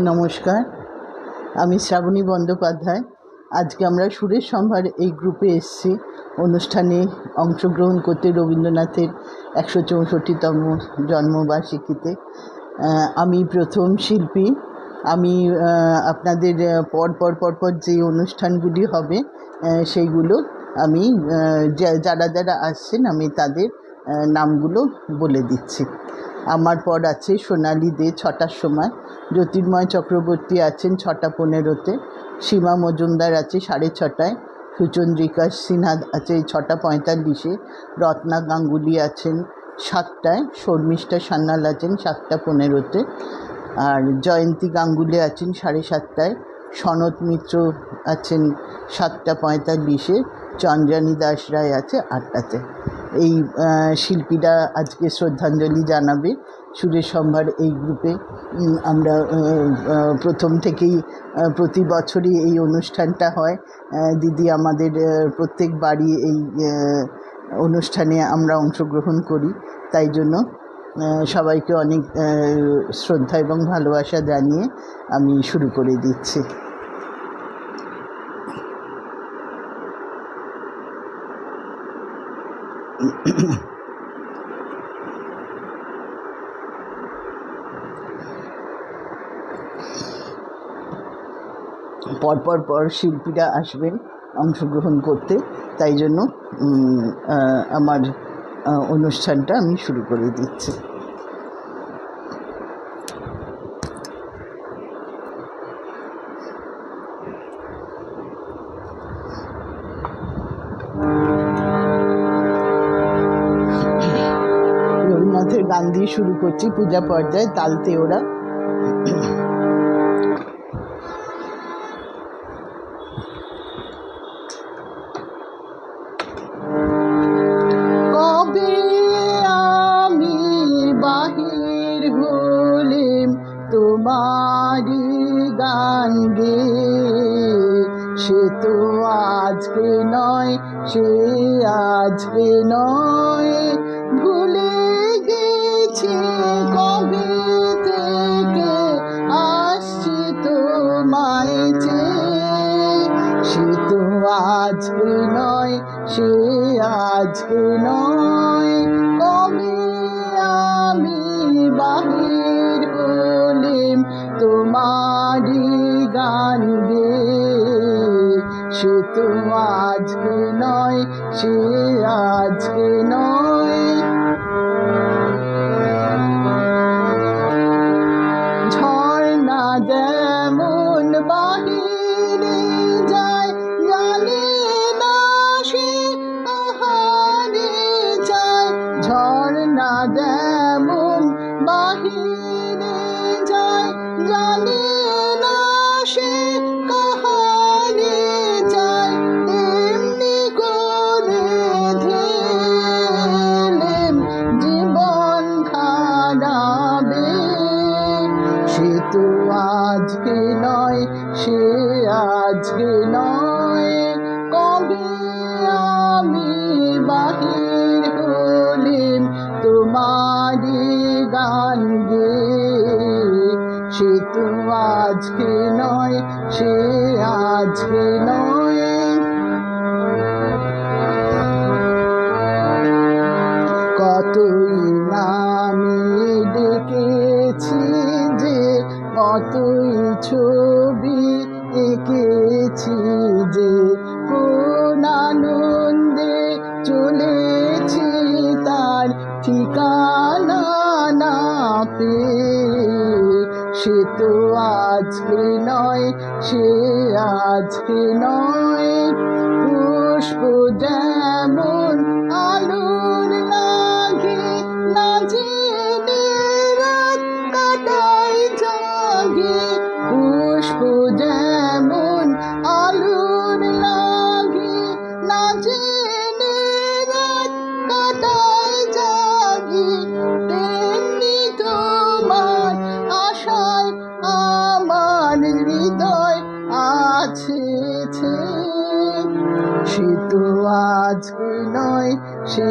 নমস্কার। আমি শ্রাবণী বন্দ্যোপাধ্যায়। আজকে আমরা সুরেশ সম্ভার এই গ্রুপে এসছি। অনুষ্ঠানে অংশগ্রহণ করতে রবীন্দ্রনাথের একশো চৌষট্টিতম জন্মবার্ষিকীতে। আমি প্রথম শিল্পী। আমি আপনাদের আহ, পর পর পর পর যে অনুষ্ঠানগুলি হবে সেইগুলো আমি যারা যারা আসছেন আমি তাদের নামগুলো বলে দিচ্ছি। আমার পর আছে সোনালি দে ছটার সময়। জ্যোতির্ময় চক্রবর্তী আছেন ছটা পনেরোতে। সীমা মজুমদার আছে সাড়ে ছটায়। সুচন্দ্রিকা সিনহা আছে ছটা পঁয়তাল্লিশে। রত্না গাঙ্গুলি আছেন সাতটায়। শর্মিষ্ঠা সান্যাল আছেন সাতটা পনেরোতে। আর জয়ন্তী গাঙ্গুলি আছেন সাড়ে সাতটায়। সনত মিত্র আছেন সাতটা পঁয়তাল্লিশে চন্দ্রানী দাস রায় আছে আটটাতে। এই শিল্পীরা আজকে শ্রদ্ধাঞ্জলি জানাবে সুরেশ সম্ভার এই গ্রুপে। আমরা প্রথম থেকেই প্রতি বছরই এই অনুষ্ঠানটা হয়। দিদি আমাদের প্রত্যেক বাড়ি এই অনুষ্ঠানে আমরা অংশগ্রহণ করি, তাই জন্য সবাইকে অনেক শ্রদ্ধা এবং ভালোবাসা জানিয়ে আমি শুরু করে দিচ্ছি। পর পর পর শিল্পীরা আসবেন, অংশগ্রহণ করতে। তাই জন্য আমার অনুষ্ঠানটা আমি শুরু করে দিচ্ছি। রবীন্দ্রনাথের গান দিয়ে শুরু করছি পূজা পর্যায়ে তালতে ওরা আজকে নয়, সে আজকে নয়। কবে আমি বাহির বলিম তোমারি গান গে। সে তো আজকে নয়, সে আজকে নয়। আজকে নয়, সে আজকে নয়। কতই নামে ডেকেছি যে কতই ছবি এঁকেছি যে, কোন আনন্দে চলেছি তার ঠিকানা না পেয়ে সে তো আজকে নয় সে আজকে নয়। পুষ্প যেমন আছে সে তো নয়, সে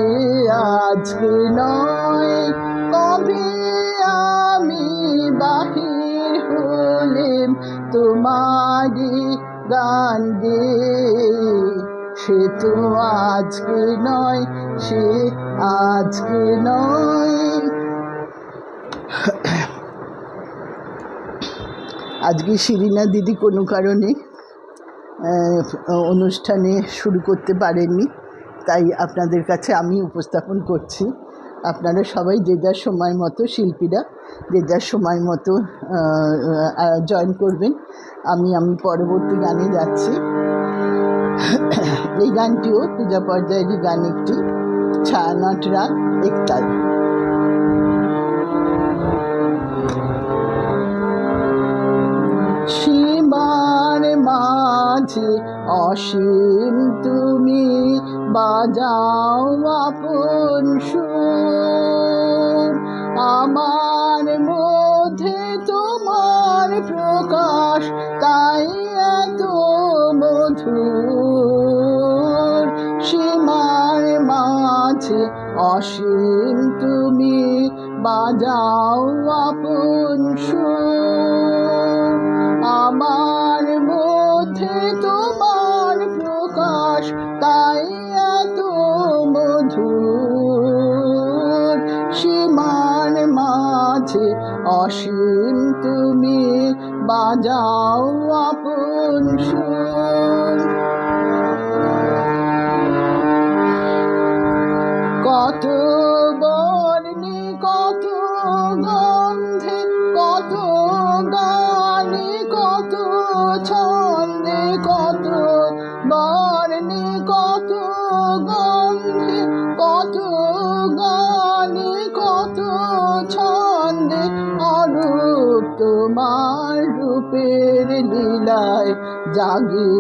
আজকে নয়। কবে আমি বাহির হলে তোমারি গান সে তো আজকে নয়, সে আজকে নয়। আজকে শিরিনা দিদি কোনো কারণে অনুষ্ঠানে শুরু করতে পারেননি, তাই আপনাদের কাছে আমি উপস্থাপন করছি। আপনারা সবাই যে যার সময় মতো শিল্পীরা, যে যার সময় মতো জয়েন করবেন। আমি আমি পরবর্তী গানে যাচ্ছি। এই গানটিও পূজা পর্যায়েরই গান একটি, ছায়ানট রাগ একতাল। মাঝে অসীম তুমি বাজাও আপন সুর। আমার মধ্যে তোমার প্রকাশ, তাই এত মধুর। সীমার মাঝে অসীম তুমি বাজাও আপন সুর। আমার মাঝে অসীম তুমি বাজাও আপন কত লীলায় জাগে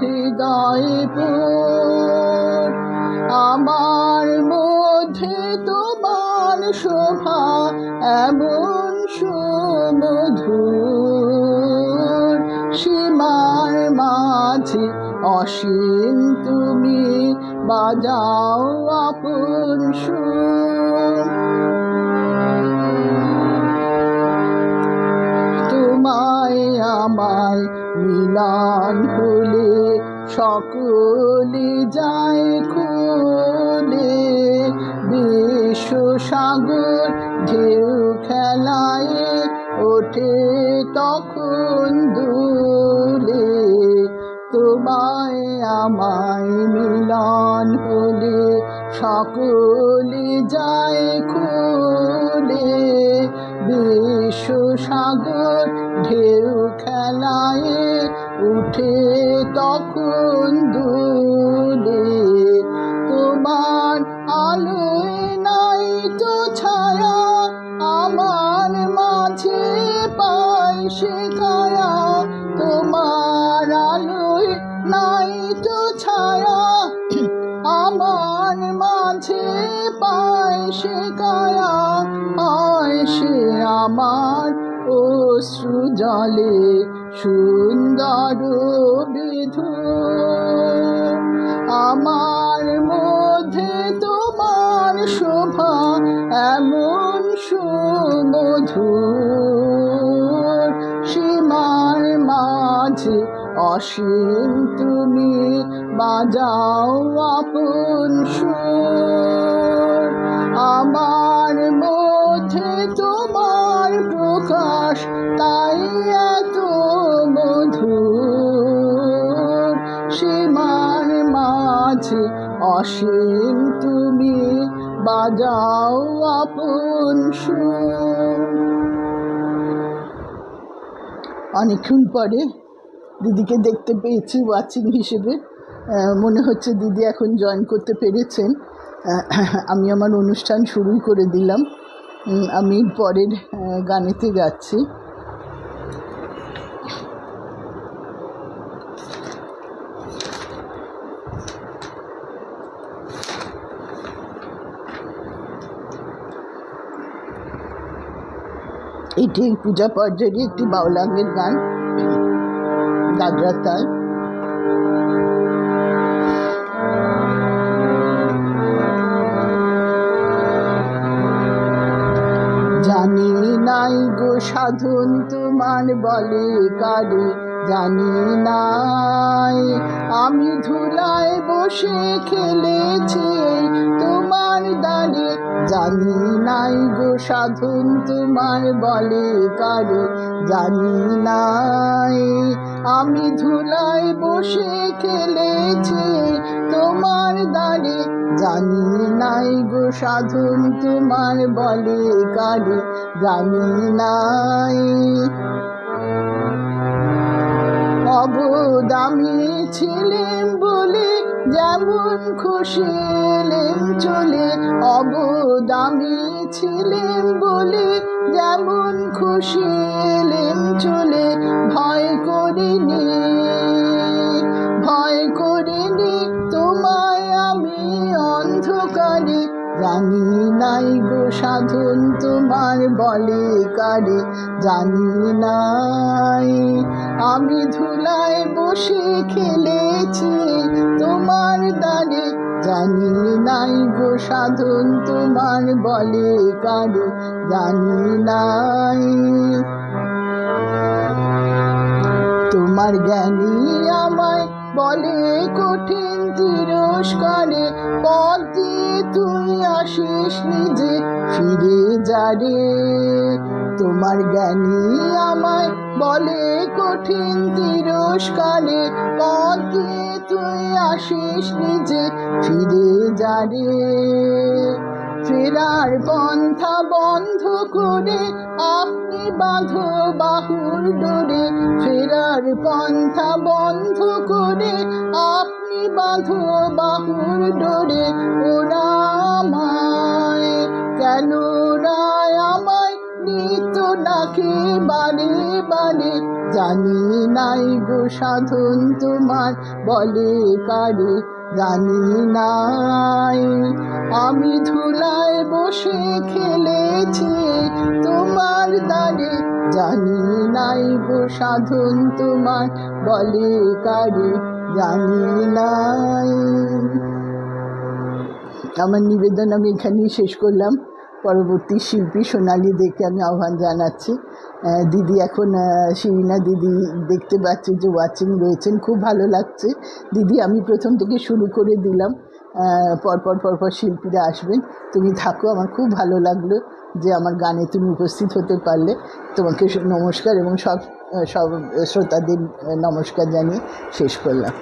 হৃদয় পুর আমার মধ্যে তোমার শোভা এমন সুমধুর। সীমার মাঝে অসীম তুমি বাজাও আপন সুর। মিলন হলে সকলে যায় খুলে বিশ্ব সাগর ঢেউ খেলায় ওঠে তখন দুলে। তোমায় আমায় মিলন হলে সকলে যায় খুলে বিশ্ব সাগর ঢেউ খেলায় উঠে তখন দুলে, তোমার আলোয় নাই তো ছায়া, আমার মাঝে পাই শেখায়া তোমার আলোয় নাই তো ছায়া, আমার মাঝে পায় সে কায়া সে আমার অশ্রু জলে সুন্দর বিধু। আমার মধ্যে তোমার শোভা এমন সুমধুর সীমার মাঝে অসীম তুমি বাজাও আপন সুর। আমার মাঝে অসীম তুমি বাজাও আপন অনেকক্ষণ পরে দিদিকে দেখতে পেয়েছি ওয়াচিং হিসেবে। মনে হচ্ছে দিদি এখন জয়েন করতে পেরেছেন। আমি আমার অনুষ্ঠান শুরুই করে দিলাম। আমি পরের গানেতে যাচ্ছি। এটি পূজা পর্যায়েরই একটি বাউলাঙ্গের গান। দাদরা তাল। জানি নাই গো সাধন তোমার বলে কারে, জানি নাই। আমি ধুলায় বসে খেলেছি তোমার দ্বারে জানি নাই গো সাধন তোমার বলে কারে, জানি নাই। আমি ধুলায় বসে খেলেছি তোমার দ্বারে জানি নাই গো সাধন তোমার বলে কারে, জানি নাই। অবদামি বলে যেমন খুশি এলেম চলে অবদামি ছিলেন বলে, যেমন খুশি চলে, ভয় করিনি ভয় করিনি তোমায় আমি অন্ধকারে। জানি নাই গো সাধন তোমার বলে কারে, জানি নাই আমি ধুলায় বসে খেলেছি, তোমার দ্বারে জানি নাই গো সাধন, তোমার বলে কারে জানি নাই। তোমার জ্ঞানী আমায় বলে কঠিন তিরস্কারে, পথ দিয়ে তুই আসিস নিজে ফিরে যারে। তোমার জ্ঞানী আমায় বলে কঠিন তিরস্কালে পথ দিয়ে তুই আসিস নিজে ফিরে যারে। ফেরার পন্থা বন্ধ করে আপনি বাঁধো বাহুর ডোরে। ফেরার পন্থা বন্ধ করে আপনি বাঁধো বাহুর ডোরে। ওরা আমায় কেন ডাকে বারে বারে জানি নাই গো সাধন তোমার, বলে কারে। জানি নাই, আমি ধুলায় বসে খেলেছি তোমার দ্বারে জানি নাই গো সাধন তোমার, বলে কারে। জানি নাই। আমার নিবেদন আমি এখানেই শেষ করলাম। পরবর্তী শিল্পী সোনালি দেখে আমি আহ্বান জানাচ্ছি। দিদি এখন শিরিনা দিদি দেখতে পাচ্ছি যে ওয়াচিং রয়েছেন, খুব ভালো লাগছে। দিদি, আমি প্রথম থেকে শুরু করে দিলাম। পরপর পরপর শিল্পীরা আসবেন। তুমি থাকো, আমার খুব ভালো লাগল যে আমার গানে তুমি উপস্থিত হতে পারলে। তোমাকে নমস্কার এবং সব সব শ্রোতাদের নমস্কার জানিয়ে শেষ করলাম।